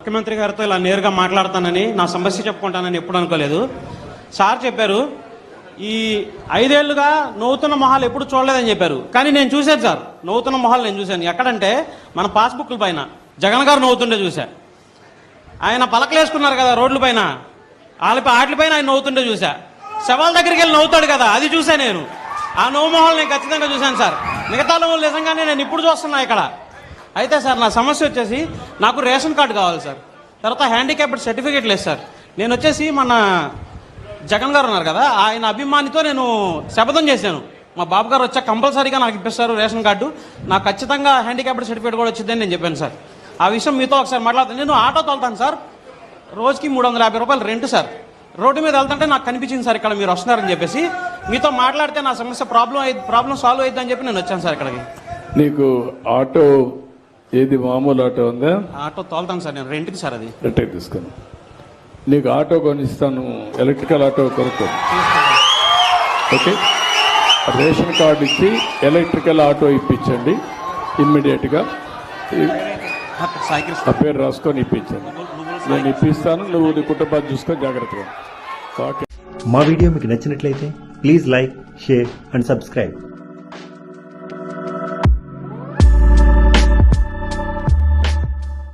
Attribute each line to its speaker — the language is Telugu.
Speaker 1: ముఖ్యమంత్రి గారితో ఇలా నేరుగా మాట్లాడతానని నా సమస్య చెప్పుకుంటానని ఎప్పుడు అనుకోలేదు. సార్ చెప్పారు ఈ ఐదేళ్ళుగా నవ్వుతున్న మొహాలు ఎప్పుడు చూడలేదని చెప్పారు. కానీ నేను చూశాను సార్ నవ్వుతున్న మొహాలు నేను చూశాను. ఎక్కడంటే మన పాస్బుక్ల పైన. జగన్ గారు నవ్వుతుండే చూశా. ఆయన పలకలేసుకున్నారు కదా రోడ్ల పైన. వాళ్ళ వాటిపైన ఆయన నవ్వుతుంటే చూశా. శవాల దగ్గరికి వెళ్ళి నవ్వుతాడు కదా అది చూశా నేను. ఆ నవ్వు మొహాలు నేను ఖచ్చితంగా చూశాను సార్. మిగతా వాళ్ళు నిజంగానే నేను ఇప్పుడు చూస్తున్నా ఇక్కడ. అయితే సార్ నా సమస్య వచ్చేసి నాకు రేషన్ కార్డు కావాలి సార్. తర్వాత హ్యాండిక్యాప్డ్ సర్టిఫికేట్ లేదు సార్. నేను వచ్చేసి మన జగన్ గారు ఉన్నారు కదా ఆయన అభిమానితో నేను శపథం చేశాను. మా బాబు గారు వచ్చా కంపల్సరీగా నాకు ఇప్పిస్తారు రేషన్ కార్డు. నాకు ఖచ్చితంగా హ్యాండిక్యాప్డ్ సర్టిఫికేట్ కూడా వచ్చిందని నేను చెప్పాను సార్. ఆ విషయం మీతో ఒకసారి మాట్లాడుతాను. నేను ఆటో తోలుతాను సార్. రోజుకి మూడు వందల యాభై రూపాయలు రెంట్ సార్. రోడ్డు మీద వెళ్తుంటే నాకు కనిపించింది సార్ ఇక్కడ మీరు వస్తున్నారని చెప్పేసి. మీతో మాట్లాడితే నా సమస్య ప్రాబ్లం అయ్యి ప్రాబ్లం సాల్వ్ అవుతుందని చెప్పి నేను వచ్చాను సార్ ఇక్కడికి.
Speaker 2: నీకు ఆటో ఏది మామూలు ఆటో ఉందా?
Speaker 1: ఆటో తోలుతాను సార్ నేను రెంట్కి సార్ అది.
Speaker 2: రిటైర్ తీసుకుని. నీకు ఆటో కొనిస్తాను ఎలక్ట్రికల్ ఆటో కొనుక్కో. ఓకే? రేషన్ కార్డు ఇచ్చి ఎలక్ట్రికల్ ఆటో ఇప్పించండి ఇమ్మీడియట్గా.
Speaker 1: సైకిల్
Speaker 2: ఆ పేరు రాసుకొని ఇప్పించండి. నేను ఇప్పిస్తాను నువ్వు నీ కుటుంబాన్ని చూసుకొని జాగ్రత్తగా. ఓకే.
Speaker 3: మా వీడియో మీకు నచ్చినట్లయితే please like share and subscribe.